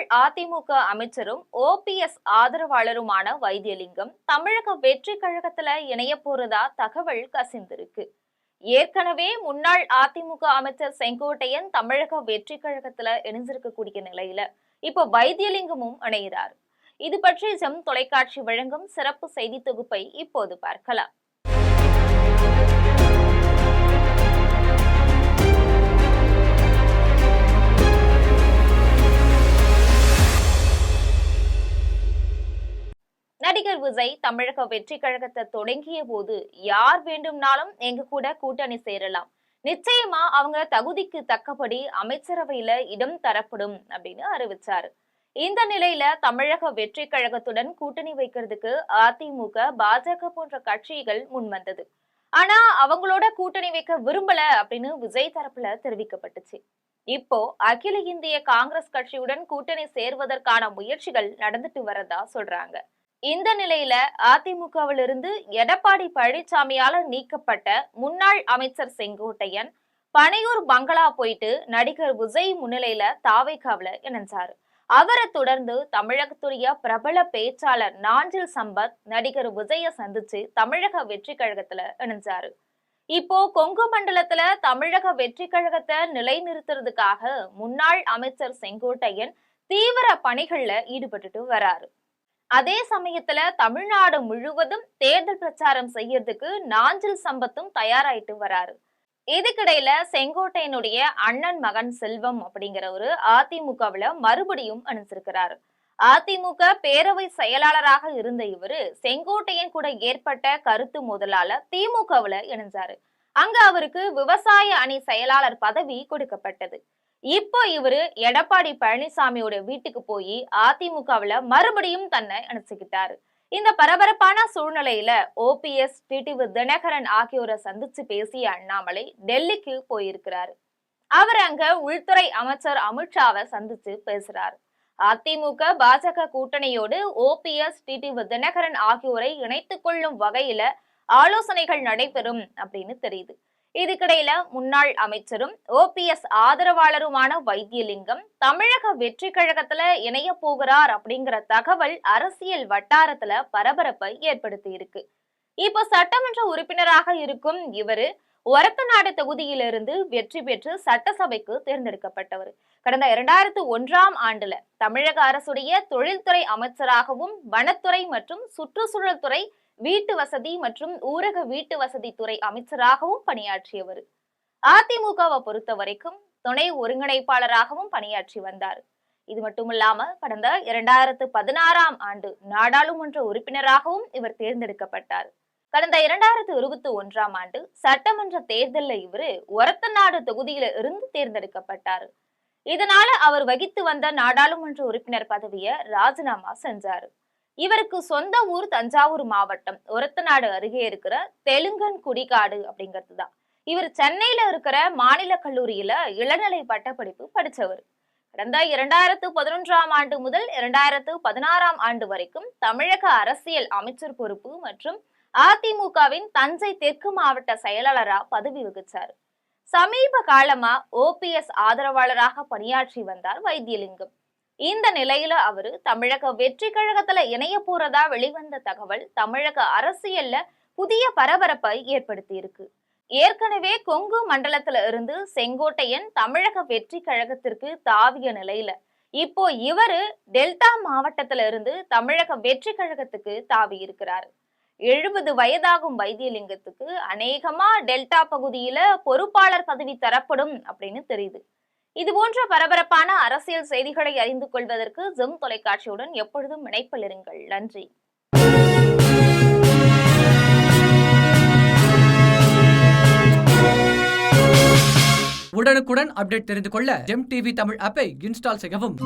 முன்னாள் அதிமுக அமைச்சரும் ஓபிஎஸ் ஆதரவாளருமான வைத்தியலிங்கம் தமிழக வெற்றி கழகத்துல இணைய போறதா தகவல் கசிந்திருக்கு. ஏற்கனவே முன்னாள் அதிமுக அமைச்சர் செங்கோட்டையன் தமிழக வெற்றி கழகத்துல இணைஞ்சிருக்கக்கூடிய நிலையில இப்ப வைத்தியலிங்கமும் இணைகிறார் இது பற்றி ஜெம் தொலைக்காட்சி வழங்கும் சிறப்பு செய்தி தொகுப்பை இப்போது பார்க்கலாம். நடிகர் விஜய் தமிழக வெற்றி கழகத்தை தொடங்கிய போது யார் வேண்டும்னாலும் எங்க கூட கூட்டணி சேரலாம். நிச்சயமா அவங்க தகுதிக்கு தக்கபடி அமைச்சரவையில இடம் தரப்படும் அப்படின்னு அறிவிச்சாரு. இந்த நிலையில தமிழக வெற்றி கழகத்துடன் கூட்டணி வைக்கிறதுக்கு அதிமுக பாஜக போன்ற கட்சிகள் முன் வந்தது. ஆனா அவங்களோட கூட்டணி வைக்க விரும்பல அப்படின்னு விஜய் தரப்புல தெரிவிக்கப்பட்டுச்சு. இப்போ அகில இந்திய காங்கிரஸ் கட்சியுடன் கூட்டணி சேர்வதற்கான முயற்சிகள் நடந்துட்டு வரதா சொல்றாங்க. இந்த நிலையில அதிமுகவிலிருந்து எடப்பாடி பழனிசாமியால நீக்கப்பட்ட முன்னாள் அமைச்சர் செங்கோட்டையன் பனையூர் பங்களா போயிட்டு நடிகர் விஜய் முன்னிலையில தாவைக்காவில இணைஞ்சாரு. அவரை தொடர்ந்து தமிழகத்துடைய பிரபல பேச்சாளர் நாஞ்சில் சம்பத் நடிகர் விஜய சந்திச்சு தமிழக வெற்றி கழகத்துல இணைஞ்சாரு. இப்போ கொங்கு மண்டலத்துல தமிழக வெற்றி கழகத்தை நிலைநிறுத்துறதுக்காக முன்னாள் அமைச்சர் செங்கோட்டையன் தீவிர பணிகள்ல ஈடுபட்டுட்டு வராரு. அதே சமயத்துல தமிழ்நாடு முழுவதும் தேர்தல் பிரச்சாரம் செய்யறதுக்கு நாஞ்சில் சம்பத்தும் தயாராயிட்டு வராரு. இதுக்கிடையில செங்கோட்டையனுடைய அண்ணன் மகன் செல்வம் அப்படிங்கிறவரு அதிமுகவுல மறுபடியும் அனுப்பிச்சிருக்கிறாரு அதிமுக பேரவை செயலாளராக இருந்த இவரு செங்கோட்டையன் கூட ஏற்பட்ட கருத்து முதலால திமுகவுல இணைஞ்சாரு. அங்க அவருக்கு விவசாய அணி செயலாளர் பதவி கொடுக்கப்பட்டது. இப்போ இவரு எடப்பாடி பழனிசாமியோட வீட்டுக்கு போய் அதிமுகவுல மறுபடியும் தன்னை அணைச்சுக்கிட்டாரு இந்த பரபரப்பான சூழ்நிலையில ஓபிஎஸ் டிடிவி தினகரன் ஆகியோரை சந்திச்சு பேசிய அண்ணாமலை டெல்லிக்கு போயிருக்கிறாரு. அவர் அங்க உள்துறை அமைச்சர் அமித்ஷாவை சந்திச்சு பேசுறாரு. அதிமுக பாஜக கூட்டணியோடு ஓபிஎஸ் டிடிவி தினகரன் ஆகியோரை இணைத்துக் கொள்ளும் வகையில ஆலோசனைகள் நடைபெறும் அப்படின்னு தெரியுது. இதுக்கிடையில முன்னாள் அமைச்சரும் ஓபிஎஸ் ஆதரவாளருமான வைத்தியலிங்கம் தமிழக வெற்றி கழகத்துல இணைய போகிறார் அப்படிங்கிற தகவல் அரசியல் வட்டாரத்துல பரபரப்பை ஏற்படுத்தி இருக்கு இப்போ சட்டமன்ற உறுப்பினராக இருக்கும் இவரு ஒரத்தநாடு தொகுதியிலிருந்து வெற்றி பெற்று சட்டசபைக்கு தேர்ந்தெடுக்கப்பட்டவர். கடந்த இரண்டாயிரத்து ஒன்றாம் ஆண்டுல தமிழக அரசுடைய தொழில்துறை அமைச்சராகவும் வனத்துறை மற்றும் சுற்றுச்சூழல் துறை வீட்டு வசதி மற்றும் ஊரக வீட்டு வசதி துறை அமைச்சராகவும் பணியாற்றியவர். அதிமுகவை பொறுத்த வரைக்கும் துணை ஒருங்கிணைப்பாளராகவும் பணியாற்றி வந்தார். இது மட்டுமில்லாம கடந்த இரண்டாயிரத்து பதினாறாம் ஆண்டு நாடாளுமன்ற உறுப்பினராகவும் இவர் தேர்ந்தெடுக்கப்பட்டார். கடந்த இரண்டாயிரத்து இருபத்தி ஒன்றாம் ஆண்டு சட்டமன்ற தேர்தலில் இவரு ஒரத்தநாடு தொகுதியில இருந்து தேர்ந்தெடுக்கப்பட்டார். இதனால அவர் வகித்து வந்த நாடாளுமன்ற உறுப்பினர் பதவியை ராஜினாமா செஞ்சாரு. இவருக்கு சொந்த ஊர் தஞ்சாவூர் மாவட்டம். ஒரத்தநாடு அருகே இருக்கிற தெலுங்கன் குடிகாடு அப்படிங்கிறது தான் இவர் சென்னையில இருக்கிற மாநில கல்லூரியில இளநிலை பட்டப்படிப்பு படித்தவர் கடந்த இரண்டாயிரத்து பதினொன்றாம் ஆண்டு முதல் இரண்டாயிரத்து பதினாறாம் ஆண்டு வரைக்கும் தமிழக அரசியல் அமைச்சர் பொறுப்பு மற்றும் அதிமுகவின் தஞ்சை தெற்கு மாவட்ட செயலாளரா பதவி வகிச்சார். சமீப காலமா ஓபிஎஸ் ஆதரவாளராக பணியாற்றி வந்தார் வைத்தியலிங்கம். இந்த நிலையில அவரு தமிழக வெற்றி கழகத்துல இணைய போறதா வெளிவந்த தகவல் தமிழக அரசியல்ல புதிய பரபரப்பை ஏற்படுத்தி இருக்கு. ஏற்கனவே கொங்கு மண்டலத்துல இருந்து செங்கோட்டையன் தமிழக வெற்றி கழகத்திற்கு தாவிய நிலையில. இப்போ இவரு டெல்டா மாவட்டத்துல இருந்து தமிழக வெற்றி கழகத்துக்கு தாவி இருக்கிறாரு. எழுபது வயதாகும் வைத்தியலிங்கத்துக்கு அநேகமா டெல்டா பகுதியில பொறுப்பாளர் பதவி தரப்படும் அப்படின்னு தெரியுது. இதுபோன்ற பரபரப்பான அரசியல் செய்திகளை அறிந்து கொள்வதற்கு ஜெம் தொலைக்காட்சியுடன் எப்பொழுதும் இணைப்பில் இருங்கள். நன்றி. உடனுக்குடன் அப்டேட் தெரிந்து கொள்ள ஜெம் டிவி தமிழ் ஆப்பை இன்ஸ்டால் செய்யவும்.